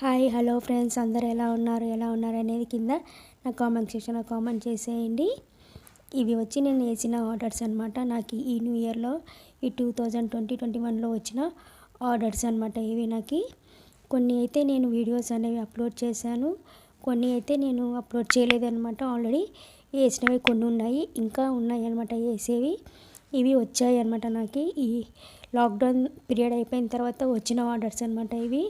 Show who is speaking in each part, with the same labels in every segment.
Speaker 1: Hi hello friends. అందరు ఎలా ఉన్నారు? ఎలా ఉన్నారు అనేది కింద నా కామెంట్ సెక్షన్లో కామెంట్ చేసేయండి. ఇవి వచ్చి నేను వేసిన ఆర్డర్స్ అనమాట నాకు ఈ న్యూ ఇయర్లో ఈ టూ థౌజండ్ ట్వంటీ ట్వంటీ వన్లో వచ్చిన ఆర్డర్స్ అనమాట ఇవి నాకు. కొన్ని అయితే నేను వీడియోస్ అనేవి అప్లోడ్ చేశాను. కొన్ని అయితే నేను అప్లోడ్ చేయలేదన్నమాట ఆల్రెడీ వేసినవి కొన్ని ఉన్నాయి. ఇంకా ఉన్నాయి అనమాట వేసేవి. ఇవి వచ్చాయి అనమాట నాకు. ఈ లాక్డౌన్ పీరియడ్ అయిపోయిన తర్వాత వచ్చిన ఆర్డర్స్ అనమాట ఇవి.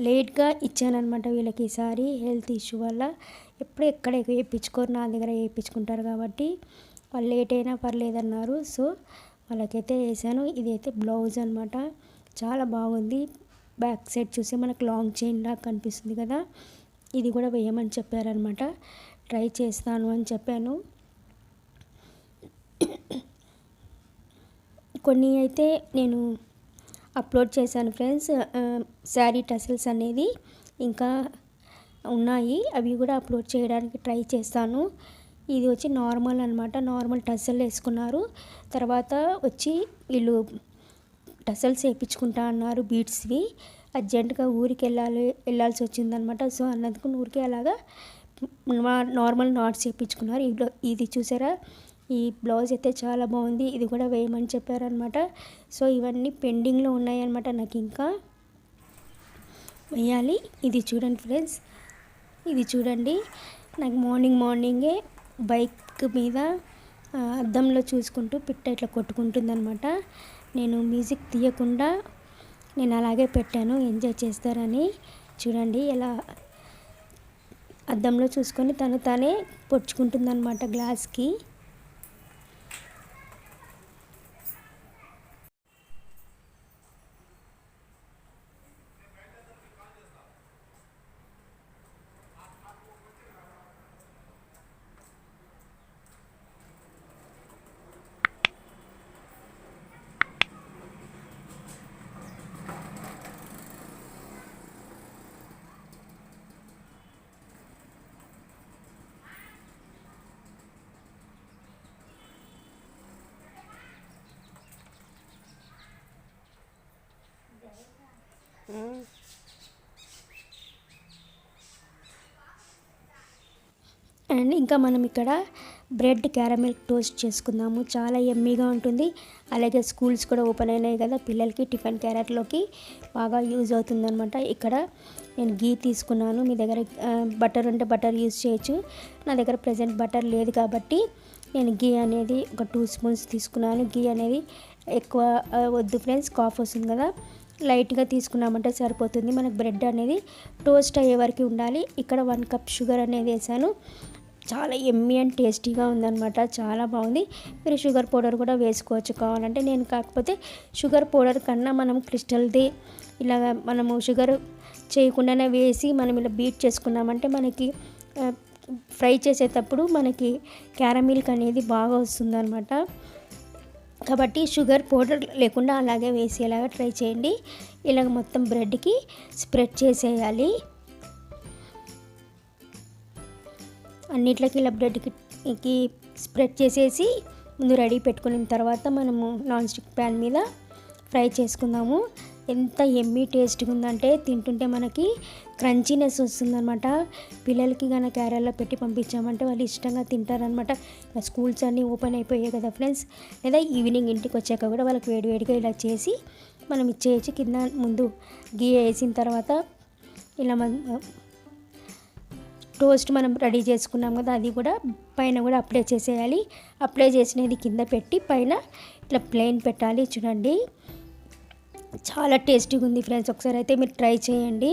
Speaker 1: లేట్గా ఇచ్చానమాట వీళ్ళకి ఈసారి హెల్త్ ఇష్యూ వల్ల. ఎప్పుడు ఎక్కడ వేయించుకోరు నా దగ్గర వేయించుకుంటారు కాబట్టి వాళ్ళు లేట్ అయినా పర్లేదన్నారు. సో వాళ్ళకైతే వేసాను. ఇదైతే బ్లౌజ్ అనమాట చాలా బాగుంది. బ్యాక్ సైడ్ చూసి మనకు లాంగ్ చైన్ లాగా కనిపిస్తుంది కదా. ఇది కూడా వేయమని చెప్పారనమాట ట్రై చేస్తాను అని చెప్పాను. కొన్ని అయితే నేను అప్లోడ్ చేశాను ఫ్రెండ్స్. శారీ టసిల్స్ అనేది ఇంకా ఉన్నాయి. అవి కూడా అప్లోడ్ చేయడానికి ట్రై చేస్తాను. ఇది వచ్చి నార్మల్ అనమాట నార్మల్ టసల్ వేసుకున్నారు. తర్వాత వచ్చి వీళ్ళు టసల్స్ వేయించుకుంటా అన్నారు బీట్స్వి. అర్జెంటుగా ఊరికి వెళ్ళాలి వెళ్ళాల్సి వచ్చిందనమాట సో అన్నందుకు ఊరికి అలాగా నార్మల్ నాట్స్ వేయించుకున్నారు. ఇది చూసారా? ఈ బ్లౌజ్ అయితే చాలా బాగుంది. ఇది కూడా వేయమని చెప్పారనమాట సో ఇవన్నీ పెండింగ్లో ఉన్నాయన్నమాట నాకు ఇంకా. వేయాలి. ఇది చూడండి ఫ్రెండ్స్. ఇది చూడండి. నాకు మార్నింగ్ మార్నింగే బైక్ మీద అద్దంలో చూసుకుంటూ పిట్ట ఇట్లా కొట్టుకుంటుందనమాట నేను మ్యూజిక్ తీయకుండా నేను అలాగే పెట్టాను. ఎంజాయ్ చేస్తారని. చూడండి ఎలా అద్దంలో చూసుకొని తను తానే పొడుచుకుంటుందన్నమాట గ్లాస్కి. అండ్ ఇంకా మనం ఇక్కడ బ్రెడ్ క్యారమిల్ టోస్ట్ చేసుకుందాము. చాలా ఎమ్మీగా ఉంటుంది. అలాగే స్కూల్స్ కూడా ఓపెన్ అయినాయి కదా పిల్లలకి టిఫిన్ క్యారెట్లోకి బాగా యూజ్ అవుతుందనమాట ఇక్కడ నేను గీ తీసుకున్నాను. మీ దగ్గర బటర్ ఉంటే బటర్ యూజ్ చేయొచ్చు. నా దగ్గర ప్రజెంట్ బటర్ లేదు కాబట్టి నేను గీ అనేది ఒక టూ స్పూన్స్ తీసుకున్నాను. గీ అనేది ఎక్కువ వద్దు ఫ్రెండ్స్ కాఫ్ వస్తుంది కదా. లైట్గా తీసుకున్నామంటే సరిపోతుంది. మనకు బ్రెడ్ అనేది టోస్ట్ అయ్యే వరకు ఉండాలి. ఇక్కడ వన్ కప్ షుగర్ అనేది వేసాను. చాలా ఎమ్మి అండ్ టేస్టీగా ఉందన్నమాట. చాలా బాగుంది. మీరు షుగర్ పౌడర్ కూడా వేసుకోవచ్చు. కావాలంటే నేను కాకపోతే షుగర్ పౌడర్ కన్నా మనం క్రిస్టల్ది ఇలా మనము షుగర్ చేయకుండానే వేసి మనం ఇలా బీట్ చేసుకున్నామంటే మనకి ఫ్రై చేసేటప్పుడు మనకి క్యారమిల్క్ అనేది బాగా వస్తుందన్నమాట. కాబట్టి షుగర్ పౌడర్ లేకుండా అలాగే వేసేలాగా ట్రై చేయండి. ఇలాగ మొత్తం బ్రెడ్కి స్ప్రెడ్ చేసేయాలి. అన్నిట్లకి ఇలా బ్రెడ్కి స్ప్రెడ్ చేసేసి ముందు రెడీ పెట్టుకున్న తర్వాత మనము నాన్ స్టిక్ ప్యాన్ మీద ఫ్రై చేసుకుందాము. ఎంత ఎమ్మీ టేస్ట్గా ఉందంటే తింటుంటే మనకి క్రంచీనెస్ వస్తుందనమాట పిల్లలకి కానీ క్యారెల్లో పెట్టి పంపించామంటే వాళ్ళు ఇష్టంగా తింటారనమాట స్కూల్స్ అన్నీ ఓపెన్ అయిపోయాయి కదా ఫ్రెండ్స్ లేదా ఈవినింగ్ ఇంటికి వచ్చాక కూడా వాళ్ళకి వేడివేడిగా ఇలా చేసి మనం ఇచ్చేయచ్చు. కింద ముందు గీ వేసిన తర్వాత ఇలా టోస్ట్ మనం రెడీ చేసుకున్నాం కదా అది కూడా పైన కూడా అప్లై చేసేయాలి. అప్లై చేసినది కింద పెట్టి పైన ఇట్లా ప్లెయిన్ పెట్టాలి. చూడండి. చాలా టేస్టీగా ఉంది ఫ్రెండ్స్. ఒకసారి అయితే మీరు ట్రై చేయండి.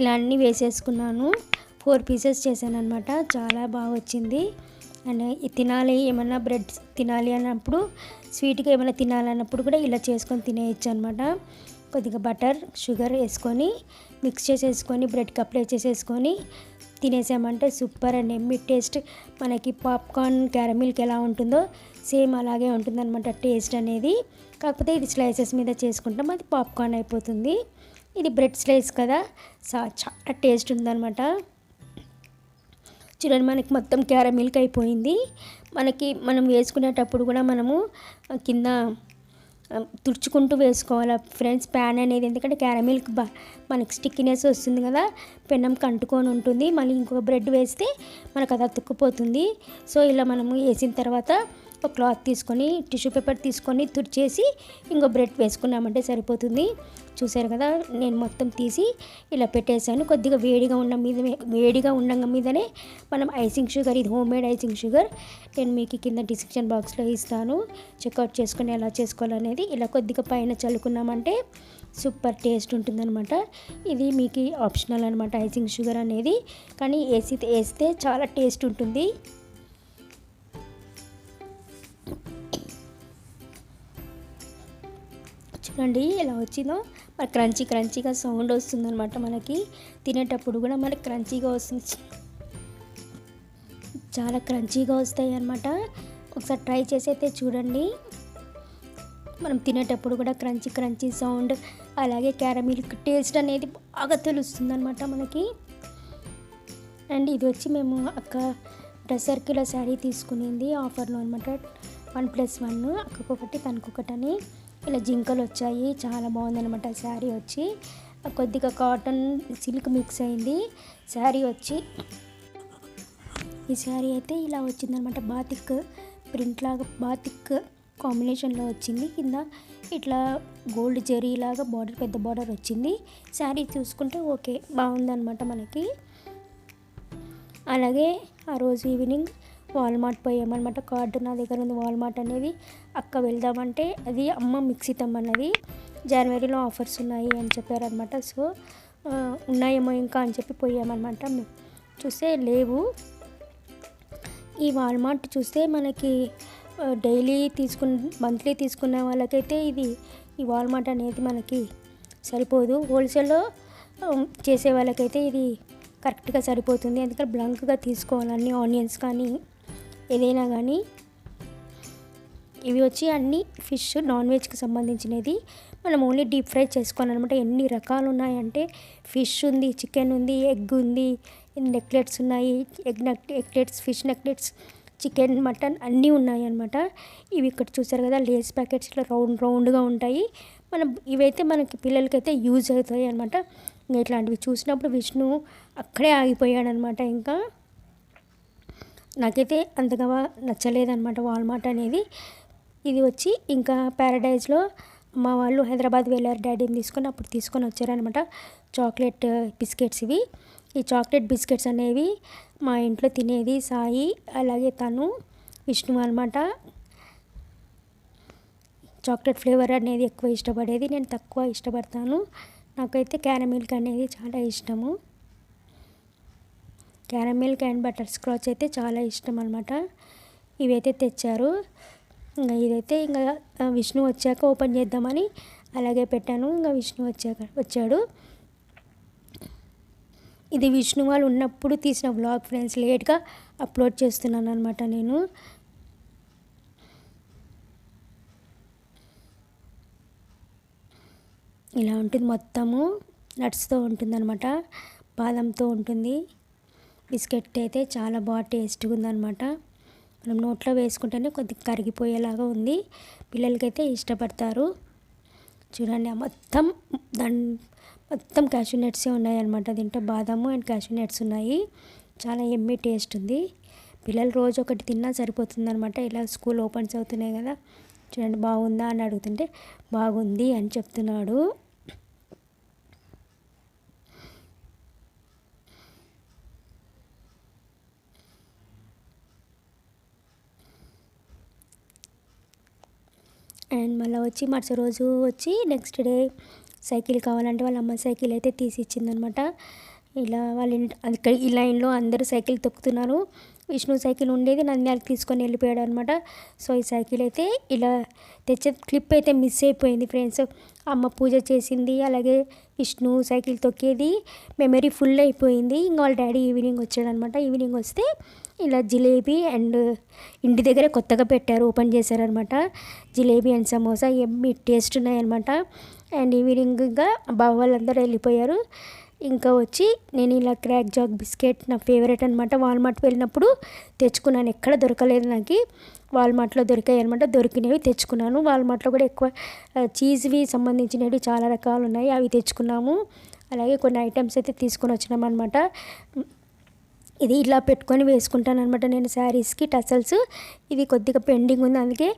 Speaker 1: ఇలా అన్నీ వేసేసుకున్నాను. ఫోర్ పీసెస్ చేశాను అనమాట చాలా బాగా వచ్చింది. అండ్ తినాలి ఏమన్నా బ్రెడ్ తినాలి అన్నప్పుడు స్వీట్గా ఏమైనా తినాలన్నప్పుడు కూడా ఇలా చేసుకొని తినేయచ్చు అనమాట కొద్దిగా బటర్ షుగర్ వేసుకొని మిక్స్ చేసేసుకొని బ్రెడ్కి అప్లై చేసేసుకొని తినేసామంటే సూపర్ అండ్. ఎమ్మి టేస్ట్ మనకి పాప్కార్న్ క్యారమిల్క్ ఎలా ఉంటుందో సేమ్ అలాగే ఉంటుందన్నమాట టేస్ట్ అనేది. కాకపోతే ఇది స్లైసెస్ మీద చేసుకుంటాం అది పాప్కార్న్ అయిపోతుంది. ఇది బ్రెడ్ స్లైస్ కదా చాలా టేస్ట్ ఉందన్నమాట. చూడండి మనకి మొత్తం క్యారమిల్క్ అయిపోయింది. మనకి మనం వేసుకునేటప్పుడు కూడా మనము కింద తుడుచుకుంటూ వేసుకోవాలి. ఫ్రెండ్స్ ప్యాన్ అనేది ఎందుకంటే క్యారమిల్క్ బా మనకి స్టిక్కినెస్ వస్తుంది కదా పెనం కంటుకొని ఉంటుంది. మళ్ళీ ఇంకొక బ్రెడ్ వేస్తే మనకు అది అతుక్కుపోతుంది. సో ఇలా మనము వేసిన తర్వాత క్లాత్ తీసుకొని టిష్యూ పేపర్ తీసుకొని తుడిచేసి ఇంకో బ్రెడ్ వేసుకున్నామంటే సరిపోతుంది. చూసారు కదా నేను మొత్తం తీసి ఇలా పెట్టేశాను. కొద్దిగా వేడిగా ఉన్న మీద వేడిగా ఉండగా మీదనే మనం ఐసింగ్ షుగర్ ఇది హోమ్ మేడ్ ఐసింగ్ షుగర్ నేను మీకు కింద డిస్క్రిప్షన్ బాక్స్లో ఇస్తాను. చెక్అవుట్ చేసుకొని ఎలా చేసుకోవాలనేది. ఇలా కొద్దిగా పైన చల్లుకున్నామంటే సూపర్ టేస్ట్ ఉంటుందన్నమాట. ఇది మీకు ఆప్షనల్ అనమాట ఐసింగ్ షుగర్ అనేది. కానీ వేసి వేస్తే చాలా టేస్ట్ ఉంటుంది. చూడండి ఎలా వచ్చిందో. మరి క్రంచీ క్రంచీగా సౌండ్ వస్తుందన్నమాట మనకి. తినేటప్పుడు కూడా మనకి క్రంచీగా వస్తుంది. చాలా క్రంచీగా వస్తాయి అనమాట ఒకసారి ట్రై చేసి అయితే చూడండి. మనం తినేటప్పుడు కూడా క్రంచీ క్రంచీ సౌండ్ అలాగే క్యారమిల్ టేస్ట్ అనేది బాగా తెలుస్తుంది అనమాట మనకి. అండ్ ఇది వచ్చి మేము అక్క డ్రెస్ సర్కిల్ శారీ తీసుకునింది. ఆఫర్లో అనమాట వన్ ప్లస్ వన్ అక్కకొకటి తనకొకటి అని. ఇలా జింకలు వచ్చాయి. చాలా బాగుందనమాట శారీ వచ్చి. కొద్దిగా కాటన్ సిల్క్ మిక్స్ అయింది. శారీ వచ్చి ఈ శారీ అయితే ఇలా వచ్చిందనమాట బాతిక్ ప్రింట్ లాగా బాతిక్ కాంబినేషన్లో వచ్చింది. కింద ఇట్లా గోల్డ్ జరీ లాగా బార్డర్ పెద్ద బార్డర్ వచ్చింది. శారీ చూసుకుంటే ఓకే బాగుందనమాట మనకి. అలాగే ఆ రోజు ఈవినింగ్ వాల్మార్ట్ పోయామన్నమాట. కార్డు నా దగ్గర ఉంది. వాల్మార్ట్ అనేది అక్క వెళ్దామంటే అది అమ్మ మిక్సీ తమ్మన్నది జనవరిలో ఆఫర్స్ ఉన్నాయి అని చెప్పారనమాట సో ఉన్నాయేమో ఇంకా అని చెప్పి పోయామన్నమాట. చూస్తే లేవు. ఈ వాల్మార్ట్ చూస్తే మనకి డైలీ తీసుకున్న మంత్లీ తీసుకున్న వాళ్ళకైతే ఇది ఈ వాల్మార్ట్ అనేది మనకి సరిపోదు. హోల్సేల్లో చేసే వాళ్ళకైతే ఇది కరెక్ట్గా సరిపోతుంది. ఎందుకంటే బ్లంక్గా తీసుకోవాలి. అన్ని ఆనియన్స్ కానీ ఏదైనా కానీ. ఇవి వచ్చి అన్ని ఫిష్ నాన్ వెజ్కి సంబంధించినది. మనం ఓన్లీ డీప్ ఫ్రై చేసుకోవాలన్నమాట. ఎన్ని రకాలు ఉన్నాయంటే ఫిష్ ఉంది చికెన్ ఉంది ఎగ్ ఉంది నెక్లెట్స్ ఉన్నాయి. Egg neck necklets fish necklets chicken mutton అన్నీ ఉన్నాయి అనమాట ఇవి ఇక్కడ చూసారు కదా లేస్ ప్యాకెట్స్ ఇట్లా రౌండ్ రౌండ్గా ఉంటాయి. మనం ఇవైతే మనకి పిల్లలకైతే యూజ్ అవుతాయి అనమాట ఇంకా ఇట్లాంటివి చూసినప్పుడు విష్ణు అక్కడే ఆగిపోయాడనమాట ఇంకా. నాకైతే అంతగా నచ్చలేదన్నమాట వాల్మార్ట్ అనేది. ఇది వచ్చి ఇంకా ప్యారడైజ్లో మా వాళ్ళు హైదరాబాద్ వెళ్ళారు డాడీని తీసుకొని అప్పుడు తీసుకొని వచ్చారనమాట చాక్లెట్ బిస్కెట్స్ ఇవి. ఈ చాక్లెట్ బిస్కెట్స్ అనేవి మా ఇంట్లో తినేది సాయి అలాగే తను విష్ణు అనమాట చాక్లెట్ ఫ్లేవర్ అనేది ఎక్కువ ఇష్టపడేది నేను తక్కువ ఇష్టపడతాను. నాకైతే క్యారమిల్క్ అనేది చాలా ఇష్టము. క్యారమిల్క్ అండ్ బటర్ స్క్రాచ్ అయితే చాలా ఇష్టం అనమాట ఇవైతే తెచ్చారు. ఇంకా ఇదైతే ఇంకా విష్ణు వచ్చాక ఓపెన్ చేద్దామని అలాగే పెట్టాను. ఇంకా విష్ణు వచ్చాక వచ్చాడు. ఇది విష్ణు వాళ్ళు ఉన్నప్పుడు తీసిన వ్లాగ్ ఫ్రెండ్స్ లేట్గా అప్లోడ్ చేస్తున్నాను అనమాట నేను. ఇలా ఉంటుంది మొత్తము. నట్స్తో ఉంటుంది అనమాట బాదంతో ఉంటుంది. బిస్కెట్ అయితే చాలా బాగా టేస్ట్గా ఉందన్నమాట. మనం నోట్లో వేసుకుంటేనే కొద్దిగా కరిగిపోయేలాగా ఉంది. పిల్లలకైతే ఇష్టపడతారు. చూడండి మొత్తం దాని మొత్తం క్యాషూ నట్సే ఉన్నాయన్నమాట. దీంట్లో బాదాము అండ్ క్యాషూ నట్స్ ఉన్నాయి. చాలా ఎమ్మి టేస్ట్ ఉంది. పిల్లలు రోజు ఒకటి తిన్నా సరిపోతుంది అనమాట ఇలా స్కూల్ ఓపెన్స్ అవుతున్నాయి కదా. చూడండి బాగుందా అని అడుగుతుంటే బాగుంది అని చెప్తున్నాడు. అండ్ మళ్ళీ వచ్చి మరుసటి రోజు వచ్చి నెక్స్ట్ డే సైకిల్ కావాలంటే వాళ్ళ అమ్మ సైకిల్ అయితే తీసి ఇచ్చిందనమాట ఇలా వాళ్ళ ఇంటి ఇక్కడ ఈ లైన్లో అందరూ సైకిల్ తొక్కుతున్నారు. విష్ణు సైకిల్ ఉండేది నంద్యాలకు తీసుకొని వెళ్ళిపోయాడు అనమాట సో ఈ సైకిల్ అయితే ఇలా తెచ్చే క్లిప్ అయితే మిస్ అయిపోయింది ఫ్రెండ్స్. అమ్మ పూజ చేసింది అలాగే విష్ణు సైకిల్ తొక్కేది. మెమరీ ఫుల్ అయిపోయింది. ఇంకా వాళ్ళ డాడీ ఈవినింగ్ వచ్చాడనమాట. ఈవినింగ్ వస్తే ఇలా జిలేబీ అండ్ ఇంటి దగ్గరే కొత్తగా పెట్టారు ఓపెన్ చేశారనమాట. జిలేబీ అండ్ సమోసా ఏమి టేస్ట్ ఉన్నాయన్నమాట. అండ్ ఈవినింగ్గా బావ వాళ్ళందరూ వెళ్ళిపోయారు. ఇంకా వచ్చి నేను ఇలా క్రాక్ జాక్ బిస్కెట్ నా ఫేవరెట్ అనమాట వాల్మార్ట్ వెళ్ళినప్పుడు తెచ్చుకున్నాను. ఎక్కడ దొరకలేదు నాకు. వాల్మార్ట్లో దొరికాయి అనమాట దొరికినవి తెచ్చుకున్నాను. వాల్మార్ట్లో కూడా ఎక్కువ చీజ్వి సంబంధించినవి చాలా రకాలు ఉన్నాయి. అవి తెచ్చుకున్నాము. అలాగే కొన్ని ఐటమ్స్ అయితే తీసుకొని వచ్చినాం అనమాట ఇది ఇలా పెట్టుకొని వేసుకుంటాను అనమాట నేను శారీస్కి టసల్స్. ఇది కొద్దిగా పెండింగ్ ఉంది. అందుకే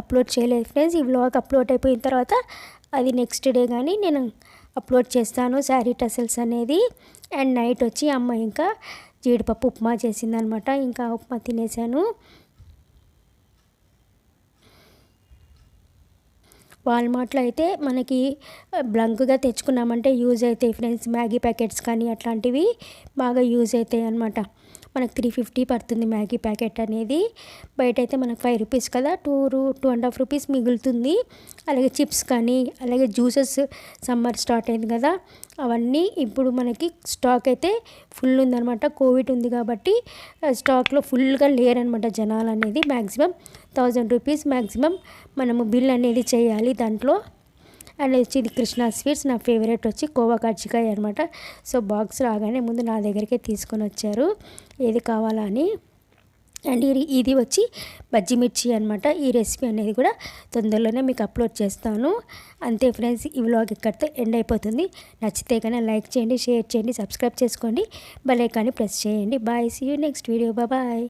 Speaker 1: అప్లోడ్ చేయలేదు. ఫ్రెండ్స్ ఈ వ్లాగ్ అప్లోడ్ అయిపోయిన తర్వాత అది నెక్స్ట్ డే కానీ నేను అప్లోడ్ చేస్తాను శారీ టసల్స్ అనేది. అండ్ నైట్ వచ్చి అమ్మ ఇంకా జీడిపప్పు ఉప్మా చేసిందనమాట. ఇంకా ఉప్మా తినేసాను. వాల్మార్ట్లో అయితే మనకి బ్లంక్గా తెచ్చుకున్నామంటే యూజ్ అవుతాయి ఫ్రెండ్స్. మ్యాగీ ప్యాకెట్స్ కానీ అట్లాంటివి బాగా యూజ్ అవుతాయి అనమాట మనకు త్రీ ఫిఫ్టీ పడుతుంది మ్యాగీ ప్యాకెట్ అనేది. బయట అయితే మనకు ఫైవ్ రూపీస్ కదా టూ రూ టూ అండ్ హాఫ్ రూపీస్ మిగులుతుంది. అలాగే చిప్స్ కానీ అలాగే జ్యూసెస్ సమ్మర్ స్టార్ట్ అయింది కదా అవన్నీ ఇప్పుడు మనకి స్టాక్ అయితే ఫుల్ ఉందనమాట కోవిడ్ ఉంది కాబట్టి స్టాక్లో ఫుల్గా లేరనమాట జనాలు అనేది. మ్యాక్సిమం థౌజండ్ రూపీస్ మ్యాక్సిమం మనము బిల్ అనేది చేయాలి దాంట్లో. అండ్ వచ్చి ఇది కృష్ణ స్వీట్స్ నా ఫేవరెట్ వచ్చి కోవా కజ్జికాయ అనమాట సో బాక్స్ రాగానే ముందు నా దగ్గరికే తీసుకొని వచ్చారు. ఏది కావాలా అని. అండ్ ఇది ఇది వచ్చి బజ్జి మిర్చి అనమాట ఈ రెసిపీ అనేది కూడా తొందరలోనే మీకు అప్లోడ్ చేస్తాను. అంతే ఫ్రెండ్స్ ఈ వ్లాగ్ ఇక్కడితో ఎండ్ అయిపోతుంది. నచ్చితే కానీ లైక్ చేయండి షేర్ చేయండి సబ్స్క్రైబ్ చేసుకోండి. భలే కానీ ప్రెస్ చేయండి. Bye see you next video bye